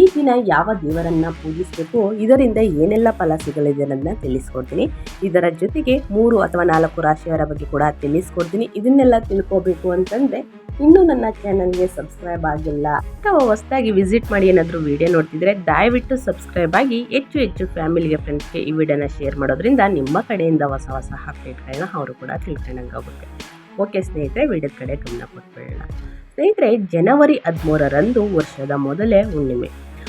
ಈ ದಿನ ಯಾವ ದೇವರನ್ನ ಪೂಜಿಸಬೇಕು, ಇದರಿಂದ ಏನೆಲ್ಲ ಫಲ ಸಿಗಲಿದೆ ಅನ್ನೋದನ್ನ ತಿಳಿಸ್ಕೊಡ್ತೀನಿ. ಇದರ ಜೊತೆಗೆ ಮೂರು ಅಥವಾ ನಾಲ್ಕು ರಾಶಿಯವರ ಬಗ್ಗೆ ಕೂಡ ತಿಳಿಸ್ಕೊಡ್ತೀನಿ. ಇದನ್ನೆಲ್ಲ ತಿಳ್ಕೋಬೇಕು ಅಂತಂದ್ರೆ, ಇನ್ನೂ ನನ್ನ ಚಾನಲ್ಗೆ ಸಬ್ಸ್ಕ್ರೈಬ್ ಆಗಿಲ್ಲ ಅಥವಾ ಹೊಸದಾಗಿ ವಿಸಿಟ್ ಮಾಡಿ ಏನಾದರೂ ವಿಡಿಯೋ ನೋಡ್ತಿದ್ರೆ, ದಯವಿಟ್ಟು ಸಬ್ಸ್ಕ್ರೈಬ್ ಆಗಿ ಹೆಚ್ಚು ಹೆಚ್ಚು ಫ್ಯಾಮಿಲಿಗೆ, ಫ್ರೆಂಡ್ಸ್ಗೆ ಈ ವಿಡಿಯೋನ ಶೇರ್ ಮಾಡೋದ್ರಿಂದ ನಿಮ್ಮ ಕಡೆಯಿಂದ ಹೊಸ ಹೊಸ ಅಪ್ಡೇಟ್ಗಳನ್ನ ಅವರು ಕೂಡ ತಿಳ್ಕೊಂಡಂಗಾಗುತ್ತೆ. ಓಕೆ ಸ್ನೇಹಿತರೆ, ವಿಡಿಯೋದ ಕಡೆ ಗಮನ ಕೊಟ್ಬಿಡೋಣ. ಸ್ನೇಹಿತರೆ, ಜನವರಿ ಹದಿಮೂರರಂದು ವರ್ಷದ ಮೊದಲೇ ಹುಣ್ಣಿಮೆ.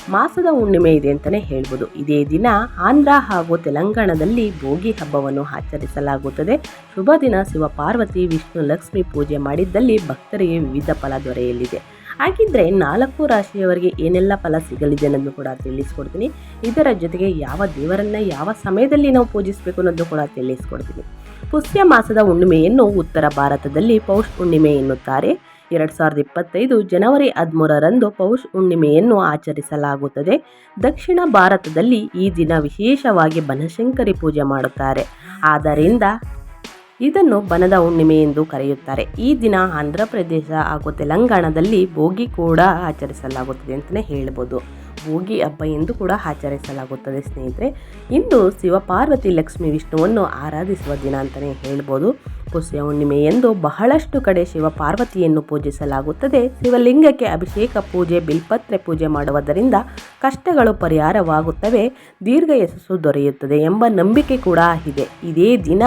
ಮಾಸದ ಹುಣ್ಣಿಮೆ ಇದೆ ಅಂತಲೇ ಹೇಳ್ಬೋದು. ಇದೇ ದಿನ ಆಂಧ್ರ ಹಾಗೂ ತೆಲಂಗಾಣದಲ್ಲಿ ಭೋಗಿ ಹಬ್ಬವನ್ನು ಆಚರಿಸಲಾಗುತ್ತದೆ. ಶುಭ ದಿನ ಶಿವ ಪಾರ್ವತಿ, ವಿಷ್ಣು, ಲಕ್ಷ್ಮಿ ಪೂಜೆ ಮಾಡಿದ್ದಲ್ಲಿ ಭಕ್ತರಿಗೆ ವಿವಿಧ ಫಲ ದೊರೆಯಲಿದೆ. ಹಾಗಿದ್ರೆ ನಾಲ್ಕು ರಾಶಿಯವರಿಗೆ ಏನೆಲ್ಲ ಫಲ ಸಿಗಲಿದೆ ಅನ್ನೋದು ಕೂಡ ತಿಳಿಸ್ಕೊಡ್ತೀನಿ. ಇದರ ಜೊತೆಗೆ ಯಾವ ದೇವರನ್ನ ಯಾವ ಸಮಯದಲ್ಲಿ ನಾವು ಪೂಜಿಸಬೇಕು ಅನ್ನೋದು ಕೂಡ ತಿಳಿಸ್ಕೊಡ್ತೀನಿ. ಪುಷ್ಯ ಮಾಸದ ಹುಣ್ಣಿಮೆಯನ್ನು ಉತ್ತರ ಭಾರತದಲ್ಲಿ ಪೌಷ್ ಹುಣ್ಣಿಮೆ ಎನ್ನುತ್ತಾರೆ. ಎರಡು ಸಾವಿರದ ಇಪ್ಪತ್ತೈದು ಜನವರಿ ಹದಿಮೂರರಂದು ಪೌಷ್ ಹುಣ್ಣಿಮೆಯನ್ನು ಆಚರಿಸಲಾಗುತ್ತದೆ. ದಕ್ಷಿಣ ಭಾರತದಲ್ಲಿ ಈ ದಿನ ವಿಶೇಷವಾಗಿ ಬನಶಂಕರಿ ಪೂಜೆ ಮಾಡುತ್ತಾರೆ. ಆದ್ದರಿಂದ ಇದನ್ನು ಬನದ ಹುಣ್ಣಿಮೆ ಎಂದು ಕರೆಯುತ್ತಾರೆ. ಈ ದಿನ ಆಂಧ್ರ ಪ್ರದೇಶ ಹಾಗೂ ತೆಲಂಗಾಣದಲ್ಲಿ ಭೋಗಿ ಕೂಡ ಆಚರಿಸಲಾಗುತ್ತದೆ ಅಂತಲೇ ಹೇಳ್ಬೋದು. ಭೋಗಿ ಹಬ್ಬ ಎಂದು ಕೂಡ ಆಚರಿಸಲಾಗುತ್ತದೆ ಸ್ನೇಹಿತರೆ. ಇಂದು ಶಿವಪಾರ್ವತಿ ಲಕ್ಷ್ಮಿ ವಿಷ್ಣುವನ್ನು ಆರಾಧಿಸುವ ದಿನ ಅಂತಲೇ ಹೇಳ್ಬೋದು. ಪುಷ್ಯ ಹುಣ್ಣಿಮೆ ಎಂದು ಬಹಳಷ್ಟು ಕಡೆ ಶಿವ ಪಾರ್ವತಿಯನ್ನು ಪೂಜಿಸಲಾಗುತ್ತದೆ. ಶಿವಲಿಂಗಕ್ಕೆ ಅಭಿಷೇಕ ಪೂಜೆ, ಬಿಲ್ಪತ್ರೆ ಪೂಜೆ ಮಾಡುವುದರಿಂದ ಕಷ್ಟಗಳು ಪರಿಹಾರವಾಗುತ್ತವೆ. ದೀರ್ಘ ಯಶಸ್ಸು ದೊರೆಯುತ್ತದೆ ಎಂಬ ನಂಬಿಕೆ ಕೂಡ ಇದೆ. ಇದೇ ದಿನ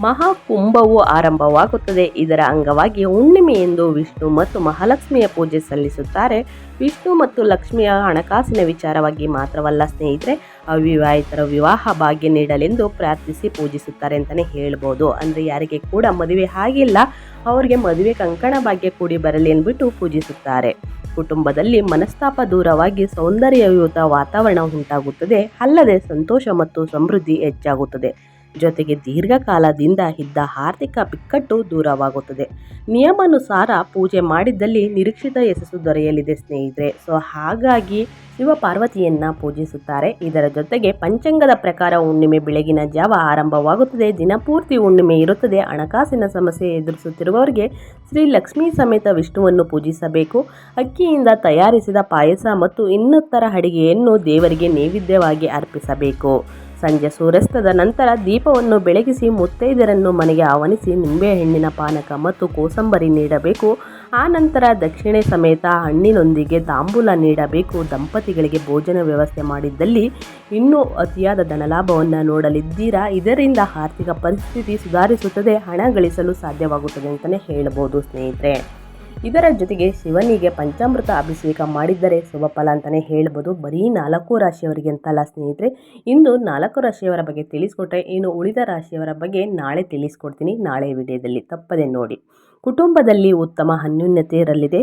ಮಹಾಕುಂಭವು ಆರಂಭವಾಗುತ್ತದೆ. ಇದರ ಅಂಗವಾಗಿ ಹುಣ್ಣಿಮೆ ಎಂದು ವಿಷ್ಣು ಮತ್ತು ಮಹಾಲಕ್ಷ್ಮಿಯ ಪೂಜೆ ಸಲ್ಲಿಸುತ್ತಾರೆ. ವಿಷ್ಣು ಮತ್ತು ಲಕ್ಷ್ಮಿಯ ಹಣಕಾಸಿನ ವಿಚಾರವಾಗಿ ಮಾತ್ರವಲ್ಲ ಸ್ನೇಹಿತರೆ ಅವಿವಾಹಿತರ ವಿವಾಹ ಭಾಗ್ಯ ನೀಡಲೆಂದು ಪ್ರಾರ್ಥಿಸಿ ಪೂಜಿಸುತ್ತಾರೆ ಅಂತಲೇ ಹೇಳ್ಬೋದು. ಅಂದರೆ ಯಾರಿಗೆ ಕೂಡ ಮದುವೆ ಆಗಿಲ್ಲ, ಅವರಿಗೆ ಮದುವೆ ಕಂಕಣ ಭಾಗ್ಯ ಕೂಡಿ ಬರಲಿ ಅಂದ್ಬಿಟ್ಟು ಪೂಜಿಸುತ್ತಾರೆ. ಕುಟುಂಬದಲ್ಲಿ ಮನಸ್ತಾಪ ದೂರವಾಗಿ ಸೌಂದರ್ಯಯುತ ವಾತಾವರಣ ಉಂಟಾಗುತ್ತದೆ. ಅಲ್ಲದೆ ಸಂತೋಷ ಮತ್ತು ಸಮೃದ್ಧಿ ಹೆಚ್ಚಾಗುತ್ತದೆ. ಜೊತೆಗೆ ದೀರ್ಘಕಾಲದಿಂದ ಇದ್ದ ಆರ್ಥಿಕ ಬಿಕ್ಕಟ್ಟು ದೂರವಾಗುತ್ತದೆ. ನಿಯಮಾನುಸಾರ ಪೂಜೆ ಮಾಡಿದ್ದಲ್ಲಿ ನಿರೀಕ್ಷಿತ ಯಶಸ್ಸು ದೊರೆಯಲಿದೆ ಸ್ನೇಹಿತರೆ. ಸೊ, ಹಾಗಾಗಿ ಶಿವ ಪಾರ್ವತಿಯನ್ನ ಪೂಜಿಸುತ್ತಾರೆ. ಇದರ ಜೊತೆಗೆ ಪಂಚಾಂಗದ ಪ್ರಕಾರ ಹುಣ್ಣಿಮೆ ಬೆಳಗಿನ ಜಾವ ಆರಂಭವಾಗುತ್ತದೆ. ದಿನಪೂರ್ತಿ ಹುಣ್ಣಿಮೆ ಇರುತ್ತದೆ. ಹಣಕಾಸಿನ ಸಮಸ್ಯೆ ಎದುರಿಸುತ್ತಿರುವವರಿಗೆ ಶ್ರೀ ಲಕ್ಷ್ಮೀ ಸಮೇತ ವಿಷ್ಣುವನ್ನು ಪೂಜಿಸಬೇಕು. ಅಕ್ಕಿಯಿಂದ ತಯಾರಿಸಿದ ಪಾಯಸ ಮತ್ತು ಇನ್ನಿತರ ಅಡಿಗೆಯನ್ನು ದೇವರಿಗೆ ನೈವೇದ್ಯವಾಗಿ ಅರ್ಪಿಸಬೇಕು. ಸಂಜೆ ಸೂರ್ಯಾಸ್ತದ ನಂತರ ದೀಪವನ್ನು ಬೆಳಗಿಸಿ ಮುತ್ತೈದರನ್ನು ಮನೆಗೆ ಆಹ್ವಾನಿಸಿ ನಿಂಬೆಹಣ್ಣಿನ ಪಾನಕ ಮತ್ತು ಕೋಸಂಬರಿ ನೀಡಬೇಕು. ಆ ನಂತರ ದಕ್ಷಿಣೆ ಸಮೇತ ಹಣ್ಣಿನೊಂದಿಗೆ ತಾಂಬೂಲ ನೀಡಬೇಕು. ದಂಪತಿಗಳಿಗೆ ಭೋಜನ ವ್ಯವಸ್ಥೆ ಮಾಡಿದ್ದಲ್ಲಿ ಇನ್ನೂ ಅತಿಯಾದ ಧನಲಾಭವನ್ನು ನೋಡಲಿದ್ದೀರಾ? ಇದರಿಂದ ಆರ್ಥಿಕ ಪರಿಸ್ಥಿತಿ ಸುಧಾರಿಸುತ್ತದೆ, ಹಣ ಗಳಿಸಲು ಸಾಧ್ಯವಾಗುತ್ತದೆ ಅಂತಲೇ ಹೇಳ್ಬೋದು ಸ್ನೇಹಿತರೆ. ಇದರ ಜೊತೆಗೆ ಶಿವನಿಗೆ ಪಂಚಾಮೃತ ಅಭಿಷೇಕ ಮಾಡಿದ್ದರೆ ಶುಭ ಫಲ ಅಂತಲೇ ಹೇಳ್ಬೋದು. ಬರೀ ನಾಲ್ಕು ರಾಶಿಯವರಿಗೆ ಅಂತಲ್ಲ ಸ್ನೇಹಿತರೆ. ಇಂದು ನಾಲ್ಕು ರಾಶಿಯವರ ಬಗ್ಗೆ ತಿಳಿಸ್ಕೊಟ್ರೆ ಇನ್ನು ಉಳಿದ ರಾಶಿಯವರ ಬಗ್ಗೆ ನಾಳೆ ತಿಳಿಸ್ಕೊಡ್ತೀನಿ. ನಾಳೆ ವಿಡಿಯೋದಲ್ಲಿ ತಪ್ಪದೆ ನೋಡಿ. ಕುಟುಂಬದಲ್ಲಿ ಉತ್ತಮ ಅನ್ಯೂನ್ಯತೆ ಇರಲಿದೆ.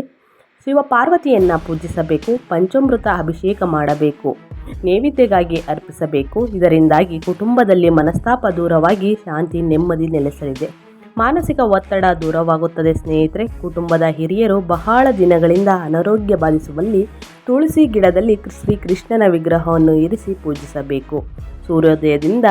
ಶಿವ ಪಾರ್ವತಿಯನ್ನು ಪೂಜಿಸಬೇಕು. ಪಂಚಾಮೃತ ಅಭಿಷೇಕ ಮಾಡಬೇಕು. ನೈವೇದ್ಯಕ್ಕಾಗಿ ಅರ್ಪಿಸಬೇಕು. ಇದರಿಂದಾಗಿ ಕುಟುಂಬದಲ್ಲಿ ಮನಸ್ತಾಪ ದೂರವಾಗಿ ಶಾಂತಿ ನೆಮ್ಮದಿ ನೆಲೆಸಲಿದೆ. ಮಾನಸಿಕ ಒತ್ತಡ ದೂರವಾಗುತ್ತದೆ ಸ್ನೇಹಿತರೆ. ಕುಟುಂಬದ ಹಿರಿಯರು ಬಹಳ ದಿನಗಳಿಂದ ಅನಾರೋಗ್ಯ ಬಾಧಿಸುವಲ್ಲಿ ತುಳಸಿ ಗಿಡದಲ್ಲಿ ಶ್ರೀ ಕೃಷ್ಣನ ವಿಗ್ರಹವನ್ನು ಇರಿಸಿ ಪೂಜಿಸಬೇಕು. ಸೂರ್ಯೋದಯದಿಂದ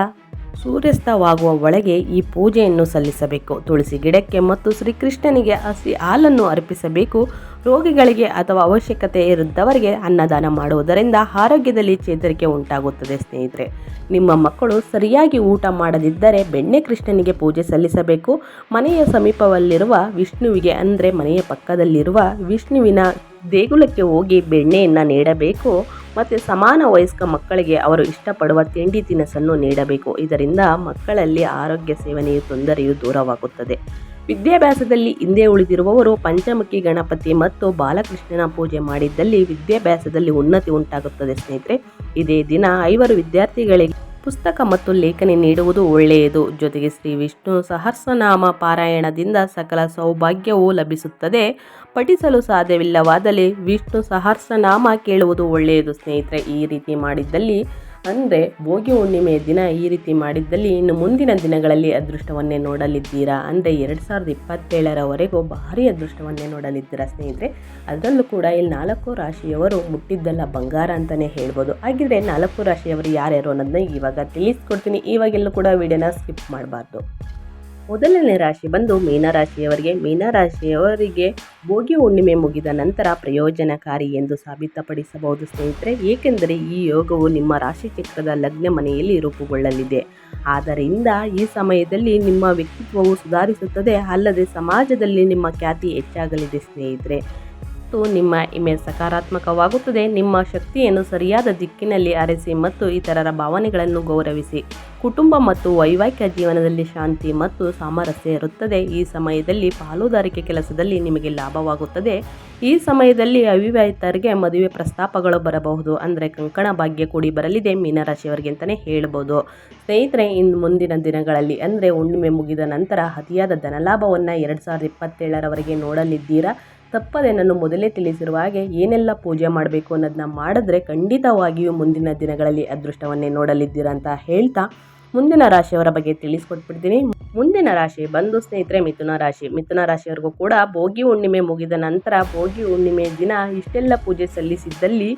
ಸೂರ್ಯಾಸ್ತವಾಗುವ ಒಳಗೆ ಈ ಪೂಜೆಯನ್ನು ಸಲ್ಲಿಸಬೇಕು. ತುಳಸಿ ಗಿಡಕ್ಕೆ ಮತ್ತು ಶ್ರೀಕೃಷ್ಣನಿಗೆ ಹಸಿ ಹಾಲನ್ನು ಅರ್ಪಿಸಬೇಕು. ರೋಗಿಗಳಿಗೆ ಅಥವಾ ಅವಶ್ಯಕತೆ ಇರುತ್ತವರಿಗೆ ಅನ್ನದಾನ ಮಾಡುವುದರಿಂದ ಆರೋಗ್ಯದಲ್ಲಿ ಚೇತರಿಕೆ ಉಂಟಾಗುತ್ತದೆ, ಸ್ನೇಹಿತರೆ. ನಿಮ್ಮ ಮಕ್ಕಳು ಸರಿಯಾಗಿ ಊಟ ಮಾಡದಿದ್ದರೆ ಬೆಣ್ಣೆ ಕೃಷ್ಣನಿಗೆ ಪೂಜೆ ಸಲ್ಲಿಸಬೇಕು. ಮನೆಯ ಸಮೀಪದಲ್ಲಿರುವ ವಿಷ್ಣುವಿಗೆ ಅಂದರೆ ಮನೆಯ ಪಕ್ಕದಲ್ಲಿರುವ ವಿಷ್ಣುವಿನ ದೇಗುಲಕ್ಕೆ ಹೋಗಿ ಬೆಣ್ಣೆಯನ್ನು ನೀಡಬೇಕು. ಮತ್ತು ಸಮಾನ ವಯಸ್ಕ ಮಕ್ಕಳಿಗೆ ಅವರು ಇಷ್ಟಪಡುವ ತಿಂಡಿ ತಿನಿಸನ್ನು ನೀಡಬೇಕು. ಇದರಿಂದ ಮಕ್ಕಳಲ್ಲಿ ಆರೋಗ್ಯ ಸೇವನೆಯ, ತೊಂದರೆಯು ದೂರವಾಗುತ್ತದೆ. ವಿದ್ಯಾಭ್ಯಾಸದಲ್ಲಿ ಹಿಂದೆ ಉಳಿದಿರುವವರು ಪಂಚಮುಖಿ, ಗಣಪತಿ ಮತ್ತು ಬಾಲಕೃಷ್ಣನ ಪೂಜೆ ಮಾಡಿದ್ದಲ್ಲಿ ವಿದ್ಯಾಭ್ಯಾಸದಲ್ಲಿ ಉನ್ನತಿ ಉಂಟಾಗುತ್ತದೆ ಸ್ನೇಹಿತರೆ. ಇದೇ ದಿನ ಐವರು ವಿದ್ಯಾರ್ಥಿಗಳಿಗೆ ಪುಸ್ತಕ ಮತ್ತು ಲೇಖನಿ ನೀಡುವುದು ಒಳ್ಳೆಯದು. ಜೊತೆಗೆ ಶ್ರೀ ವಿಷ್ಣು ಸಹಸ್ರನಾಮ ಪಾರಾಯಣದಿಂದ ಸಕಲ ಸೌಭಾಗ್ಯವೂ ಲಭಿಸುತ್ತದೆ. ಪಠಿಸಲು ಸಾಧ್ಯವಿಲ್ಲವಾದಲ್ಲಿ ವಿಷ್ಣು ಸಹಸ್ರನಾಮ ಕೇಳುವುದು ಒಳ್ಳೆಯದು ಸ್ನೇಹಿತರೆ. ಈ ರೀತಿ ಮಾಡಿದ್ದಲ್ಲಿ ಅಂದರೆ ಭೋಗಿ ಹುಣ್ಣಿಮೆಯ ದಿನ ಈ ರೀತಿ ಮಾಡಿದ್ದಲ್ಲಿ ಇನ್ನು ಮುಂದಿನ ದಿನಗಳಲ್ಲಿ ಅದೃಷ್ಟವನ್ನೇ ನೋಡಲಿದ್ದೀರಾ? ಅಂದರೆ ಎರಡು ಸಾವಿರದ ಇಪ್ಪತ್ತೇಳರವರೆಗೂ ಭಾರಿ ಅದೃಷ್ಟವನ್ನೇ ನೋಡಲಿದ್ದೀರಾ ಸ್ನೇಹಿತರೆ? ಅದರಲ್ಲೂ ಕೂಡ ಇಲ್ಲಿ ನಾಲ್ಕು ರಾಶಿಯವರು ಮುಟ್ಟಿದ್ದಲ್ಲ ಬಂಗಾರ ಅಂತಲೇ ಹೇಳ್ಬೋದು. ಹಾಗಿದ್ರೆ ನಾಲ್ಕು ರಾಶಿಯವರು ಯಾರ್ಯಾರು ಅನ್ನೋದನ್ನ ಇವಾಗ ತಿಳಿಸ್ಕೊಡ್ತೀನಿ. ಇವಾಗೆಲ್ಲೂ ಕೂಡ ವಿಡಿಯೋನ ಸ್ಕಿಪ್ ಮಾಡಬಾರ್ದು. ಮೊದಲನೇ ರಾಶಿ ಬಂದು ಮೀನರಾಶಿಯವರಿಗೆ ಮೀನರಾಶಿಯವರಿಗೆ ಭೋಗಿ ಹುಣ್ಣಿಮೆ ಮುಗಿದ ನಂತರ ಪ್ರಯೋಜನಕಾರಿ ಎಂದು ಸಾಬೀತಪಡಿಸಬಹುದು ಸ್ನೇಹಿತರೆ. ಏಕೆಂದರೆ ಈ ಯೋಗವು ನಿಮ್ಮ ರಾಶಿ ಚಕ್ರದ ಲಗ್ನ ಮನೆಯಲ್ಲಿ ರೂಪುಗೊಳ್ಳಲಿದೆ. ಆದ್ದರಿಂದ ಈ ಸಮಯದಲ್ಲಿ ನಿಮ್ಮ ವ್ಯಕ್ತಿತ್ವವು ಸುಧಾರಿಸುತ್ತದೆ. ಅಲ್ಲದೆ ಸಮಾಜದಲ್ಲಿ ನಿಮ್ಮ ಖ್ಯಾತಿ ಹೆಚ್ಚಾಗಲಿದೆ ಸ್ನೇಹಿತರೆ. ಮತ್ತು ನಿಮ್ಮ ಇಮೇಜ್ ಸಕಾರಾತ್ಮಕವಾಗುತ್ತದೆ. ನಿಮ್ಮ ಶಕ್ತಿಯನ್ನು ಸರಿಯಾದ ದಿಕ್ಕಿನಲ್ಲಿ ಅರೆಸಿ ಮತ್ತು ಇತರರ ಭಾವನೆಗಳನ್ನು ಗೌರವಿಸಿ. ಕುಟುಂಬ ಮತ್ತು ವೈವಾಹಿಕ ಜೀವನದಲ್ಲಿ ಶಾಂತಿ ಮತ್ತು ಸಾಮರಸ್ಯ ಇರುತ್ತದೆ. ಈ ಸಮಯದಲ್ಲಿ ಪಾಲುದಾರಿಕೆ ಕೆಲಸದಲ್ಲಿ ನಿಮಗೆ ಲಾಭವಾಗುತ್ತದೆ. ಈ ಸಮಯದಲ್ಲಿ ಅವಿವಾಹಿತರಿಗೆ ಮದುವೆ ಪ್ರಸ್ತಾಪಗಳು ಬರಬಹುದು. ಅಂದರೆ ಕಂಕಣ ಭಾಗ್ಯ ಕೂಡಿ ಬರಲಿದೆ. ಮೀನರಾಶಿಯವರಿಗೆ ಅಂತಲೇ ಹೇಳ್ಬೋದು. ಸ್ನೇಹಿತರೆ, ಇನ್ನು ಮುಂದಿನ ದಿನಗಳಲ್ಲಿ ಅಂದರೆ ಹುಣ್ಣಿಮೆ ಮುಗಿದ ನಂತರ ಅತಿಯಾದ ಧನಲಾಭವನ್ನು ಎರಡು ಸಾವಿರದ ಇಪ್ಪತ್ತೇಳರವರೆಗೆ ನೋಡಲಿದ್ದೀರಾ? ತಪ್ಪದೆ ನಾನು ಮೊದಲೇ ತಿಳಿಸಿರುವ ಹಾಗೆ ಏನೆಲ್ಲ ಪೂಜೆ ಮಾಡಬೇಕು ಅನ್ನೋದನ್ನ ಮಾಡಿದ್ರೆ ಖಂಡಿತವಾಗಿಯೂ ಮುಂದಿನ ದಿನಗಳಲ್ಲಿ ಅದೃಷ್ಟವನ್ನೇ ನೋಡಲಿದ್ದೀರಾ ಅಂತ ಹೇಳ್ತಾ ಮುಂದಿನ ರಾಶಿಯವರ ಬಗ್ಗೆ ತಿಳಿಸ್ಕೊಟ್ಬಿಡ್ತೀನಿ. ಮುಂದಿನ ರಾಶಿ ಬಂದು ಸ್ನೇಹಿತರೆ, ಮಿಥುನ ರಾಶಿ. ಮಿಥುನ ರಾಶಿಯವರಿಗೂ ಕೂಡ ಭೋಗಿ ಹುಣ್ಣಿಮೆ ಮುಗಿದ ನಂತರ ಭೋಗಿ ಹುಣ್ಣಿಮೆ ದಿನ ಇಷ್ಟೆಲ್ಲ ಪೂಜೆ ಸಲ್ಲಿಸಿದ್ದಲ್ಲಿ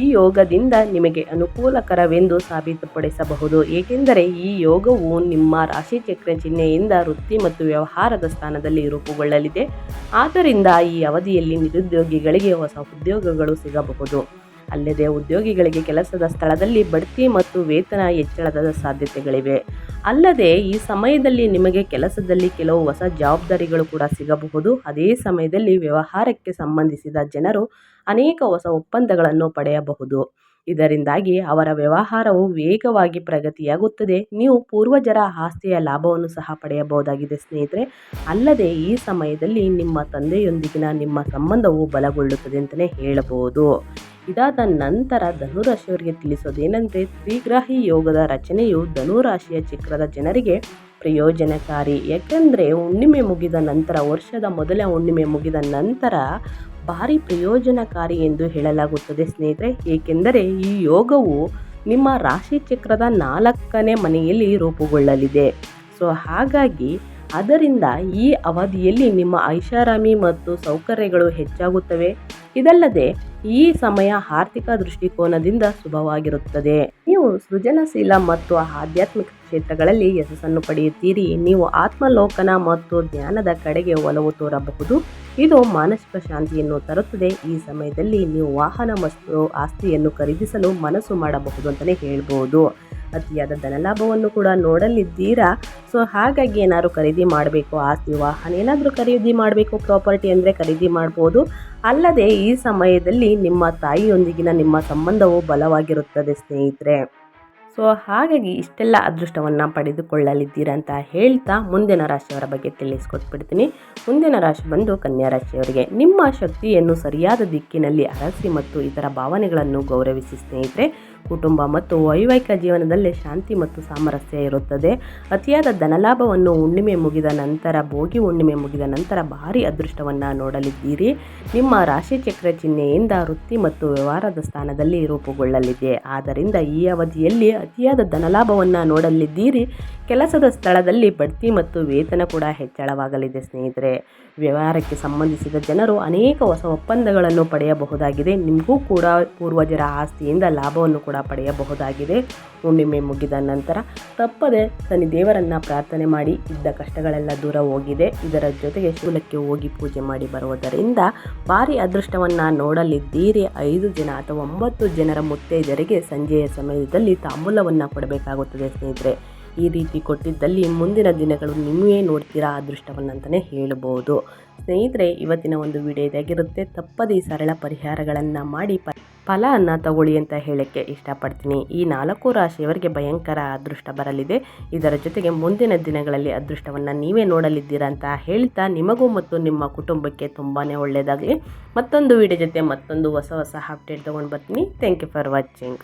ಈ ಯೋಗದಿಂದ ನಿಮಗೆ ಅನುಕೂಲಕರವೆಂದು ಸಾಬೀತುಪಡಿಸಬಹುದು. ಏಕೆಂದರೆ ಈ ಯೋಗವು ನಿಮ್ಮ ರಾಶಿ ಚಕ್ರ ಚಿಹ್ನೆಯಿಂದ ವೃತ್ತಿ ಮತ್ತು ವ್ಯವಹಾರದ ಸ್ಥಾನದಲ್ಲಿ ರೂಪುಗೊಳ್ಳಲಿದೆ. ಆದ್ದರಿಂದ ಈ ಅವಧಿಯಲ್ಲಿ ನಿರುದ್ಯೋಗಿಗಳಿಗೆ ಹೊಸ ಉದ್ಯೋಗಗಳು ಸಿಗಬಹುದು. ಅಲ್ಲದೆ ಉದ್ಯೋಗಿಗಳಿಗೆ ಕೆಲಸದ ಸ್ಥಳದಲ್ಲಿ ಬಡ್ತಿ ಮತ್ತು ವೇತನ ಹೆಚ್ಚಳದ ಸಾಧ್ಯತೆಗಳಿವೆ. ಅಲ್ಲದೆ ಈ ಸಮಯದಲ್ಲಿ ನಿಮಗೆ ಕೆಲಸದಲ್ಲಿ ಕೆಲವು ಹೊಸ ಜವಾಬ್ದಾರಿಗಳು ಕೂಡ ಸಿಗಬಹುದು. ಅದೇ ಸಮಯದಲ್ಲಿ ವ್ಯವಹಾರಕ್ಕೆ ಸಂಬಂಧಿಸಿದ ಜನರು ಅನೇಕ ಹೊಸ ಒಪ್ಪಂದಗಳನ್ನು ಪಡೆಯಬಹುದು. ಇದರಿಂದಾಗಿ ಅವರ ವ್ಯವಹಾರವು ವೇಗವಾಗಿ ಪ್ರಗತಿಯಾಗುತ್ತದೆ. ನೀವು ಪೂರ್ವಜರ ಆಸ್ತಿಯ ಲಾಭವನ್ನು ಸಹ ಪಡೆಯಬಹುದಾಗಿದೆ ಸ್ನೇಹಿತರೆ. ಅಲ್ಲದೆ ಈ ಸಮಯದಲ್ಲಿ ನಿಮ್ಮ ತಂದೆಯೊಂದಿಗಿನ ನಿಮ್ಮ ಸಂಬಂಧವು ಬಲಗೊಳ್ಳುತ್ತದೆ ಅಂತಲೇ ಹೇಳಬಹುದು. ಇದಾದ ನಂತರ ಧನುರಾಶಿಯವರಿಗೆ ತಿಳಿಸೋದೇನೆಂದರೆ ತ್ರಿಗ್ರಾಹಿ ಯೋಗದ ರಚನೆಯು ಧನುರಾಶಿಯ ಚಕ್ರದ ಜನರಿಗೆ ಪ್ರಯೋಜನಕಾರಿ. ಯಾಕೆಂದರೆ ಹುಣ್ಣಿಮೆ ಮುಗಿದ ನಂತರ, ವರ್ಷದ ಮೊದಲ ಹುಣ್ಣಿಮೆ ಮುಗಿದ ನಂತರ ಭಾರಿ ಪ್ರಯೋಜನಕಾರಿ ಎಂದು ಹೇಳಲಾಗುತ್ತದೆ ಸ್ನೇಹಿತರೆ. ಏಕೆಂದರೆ ಈ ಯೋಗವು ನಿಮ್ಮ ರಾಶಿ ಚಕ್ರದ ನಾಲ್ಕನೇ ಮನೆಯಲ್ಲಿ ರೂಪುಗೊಳ್ಳಲಿದೆ. ಸೊ, ಹಾಗಾಗಿ ಅದರಿಂದ ಈ ಅವಧಿಯಲ್ಲಿ ನಿಮ್ಮ ಐಷಾರಾಮಿ ಮತ್ತು ಸೌಕರ್ಯಗಳು ಹೆಚ್ಚಾಗುತ್ತವೆ. ಇದಲ್ಲದೆ ಈ ಸಮಯ ಆರ್ಥಿಕ ದೃಷ್ಟಿಕೋನದಿಂದ ಶುಭವಾಗಿರುತ್ತದೆ. ನೀವು ಸೃಜನಶೀಲ ಮತ್ತು ಆಧ್ಯಾತ್ಮಿಕ ಕ್ಷೇತ್ರಗಳಲ್ಲಿ ಯಶಸ್ಸನ್ನು ಪಡೆಯುತ್ತೀರಿ. ನೀವು ಆತ್ಮಲೋಕನ ಮತ್ತು ಜ್ಞಾನದ ಕಡೆಗೆ ಒಲವು ತೋರಬಹುದು. ಇದು ಮಾನಸಿಕ ಶಾಂತಿಯನ್ನು ತರುತ್ತದೆ. ಈ ಸಮಯದಲ್ಲಿ ನೀವು ವಾಹನ ಮತ್ತು ಆಸ್ತಿಯನ್ನು ಖರೀದಿಸಲು ಮನಸ್ಸು ಮಾಡಬಹುದು ಅಂತಲೇ ಹೇಳ್ಬೋದು. ಅತಿಯಾದ ಧನಲಾಭವನ್ನು ಕೂಡ ನೋಡಲಿದ್ದೀರಾ? ಸೊ ಹಾಗಾಗಿ ಏನಾದ್ರು ಖರೀದಿ ಮಾಡಬೇಕು, ಆಸ್ತಿ ವಾಹನ ಏನಾದರೂ ಖರೀದಿ ಮಾಡಬೇಕು ಪ್ರಾಪರ್ಟಿ ಅಂದರೆ ಖರೀದಿ ಮಾಡ್ಬೋದು. ಅಲ್ಲದೆ ಈ ಸಮಯದಲ್ಲಿ ನಿಮ್ಮ ತಾಯಿಯೊಂದಿಗಿನ ನಿಮ್ಮ ಸಂಬಂಧವು ಬಲವಾಗಿರುತ್ತದೆ, ಸ್ನೇಹಿತರೆ. ಸೊ ಹಾಗಾಗಿ ಇಷ್ಟೆಲ್ಲ ಅದೃಷ್ಟವನ್ನು ಪಡೆದುಕೊಳ್ಳಲಿದ್ದೀರಾ ಅಂತ ಹೇಳ್ತಾ ಮುಂದಿನ ರಾಶಿಯವರ ಬಗ್ಗೆ ತಿಳಿಸ್ಕೊಟ್ಬಿಡ್ತೀನಿ. ಮುಂದಿನ ರಾಶಿ ಬಂದು ಕನ್ಯಾ ರಾಶಿಯವರಿಗೆ, ನಿಮ್ಮ ಶಕ್ತಿಯನ್ನು ಸರಿಯಾದ ದಿಕ್ಕಿನಲ್ಲಿ ಅರಸಿ ಮತ್ತು ಇತರ ಭಾವನೆಗಳನ್ನು ಗೌರವಿಸಿ, ಸ್ನೇಹಿತರೆ. ಕುಟುಂಬ ಮತ್ತು ವೈವಾಹಿಕ ಜೀವನದಲ್ಲಿ ಶಾಂತಿ ಮತ್ತು ಸಾಮರಸ್ಯ ಇರುತ್ತದೆ. ಅತಿಯಾದ ಧನಲಾಭವನ್ನು ಹುಣ್ಣಿಮೆ ಮುಗಿದ ನಂತರ, ಭೋಗಿ ಹುಣ್ಣಿಮೆ ಮುಗಿದ ನಂತರ ಭಾರಿ ಅದೃಷ್ಟವನ್ನು ನೋಡಲಿದ್ದೀರಿ. ನಿಮ್ಮ ರಾಶಿ ಚಕ್ರ ಚಿಹ್ನೆಯಿಂದ ವೃತ್ತಿ ಮತ್ತು ವ್ಯವಹಾರದ ಸ್ಥಾನದಲ್ಲಿ ರೂಪುಗೊಳ್ಳಲಿದೆ. ಆದ್ದರಿಂದ ಈ ಅವಧಿಯಲ್ಲಿ ಅತಿಯಾದ ಧನಲಾಭವನ್ನು ನೋಡಲಿದ್ದೀರಿ. ಕೆಲಸದ ಸ್ಥಳದಲ್ಲಿ ಬಡ್ತಿ ಮತ್ತು ವೇತನ ಕೂಡ ಹೆಚ್ಚಳವಾಗಲಿದೆ ಸ್ನೇಹಿತರೆ. ವ್ಯವಹಾರಕ್ಕೆ ಸಂಬಂಧಿಸಿದ ಜನರು ಅನೇಕ ಹೊಸ ಒಪ್ಪಂದಗಳನ್ನು ಪಡೆಯಬಹುದಾಗಿದೆ. ನಿಮಗೂ ಕೂಡ ಪೂರ್ವಜರ ಆಸ್ತಿಯಿಂದ ಲಾಭವನ್ನು ಪಡೆಯಬಹುದಾಗಿದೆ. ಹುಣ್ಣಿಮೆ ಮುಗಿದ ನಂತರ ತಪ್ಪದೆ ಶನಿ ದೇವರನ್ನು ಪ್ರಾರ್ಥನೆ ಮಾಡಿ ಇದ್ದ ಕಷ್ಟಗಳೆಲ್ಲ ದೂರ ಹೋಗಿದೆ. ಇದರ ಜೊತೆಗೆ ಶೂಲಕ್ಕೆ ಹೋಗಿ ಪೂಜೆ ಮಾಡಿ ಬರುವುದರಿಂದ ಭಾರಿ ಅದೃಷ್ಟವನ್ನು ನೋಡಲಿದ್ದೀರಿ. ಐದು ಜನ ಅಥವಾ ಒಂಬತ್ತು ಜನರ ಮುತ್ತೈದರಿಗೆ ಸಂಜೆಯ ಸಮಯದಲ್ಲಿ ತಾಂಬೂಲವನ್ನು ಕೊಡಬೇಕಾಗುತ್ತದೆ ಸ್ನೇಹಿತರೆ. ಈ ರೀತಿ ಕೊಟ್ಟಿದ್ದಲ್ಲಿ ಮುಂದಿನ ದಿನಗಳು ನಿಮ್ಮೇ ನೋಡ್ತೀರಾ ಅದೃಷ್ಟವನ್ನಂತಲೇ ಹೇಳಬಹುದು ಸ್ನೇಹಿತರೆ, ಇವತ್ತಿನ ಒಂದು ವಿಡಿಯೋ ಇದಾಗಿರುತ್ತೆ. ತಪ್ಪದೇ ಸರಳ ಪರಿಹಾರಗಳನ್ನು ಮಾಡಿ ಫಲವನ್ನು ತಗೊಳ್ಳಿ ಅಂತ ಹೇಳಕ್ಕೆ ಇಷ್ಟಪಡ್ತೀನಿ. ಈ ನಾಲ್ಕು ರಾಶಿಯವರಿಗೆ ಭಯಂಕರ ಅದೃಷ್ಟ ಬರಲಿದೆ. ಇದರ ಜೊತೆಗೆ ಮುಂದಿನ ದಿನಗಳಲ್ಲಿ ಅದೃಷ್ಟವನ್ನು ನೀವೇ ನೋಡಲಿದ್ದೀರಾ ಅಂತ ಹೇಳ್ತಾ ನಿಮಗೂ ಮತ್ತು ನಿಮ್ಮ ಕುಟುಂಬಕ್ಕೆ ತುಂಬಾ ಒಳ್ಳೆಯದಾಗಲಿ ಮತ್ತೊಂದು ವಿಡಿಯೋ ಜೊತೆ ಮತ್ತೊಂದು ಹೊಸ ಹೊಸ ಅಪ್ಡೇಟ್ ತೊಗೊಂಡು ಬರ್ತೀನಿ. Thank you for watching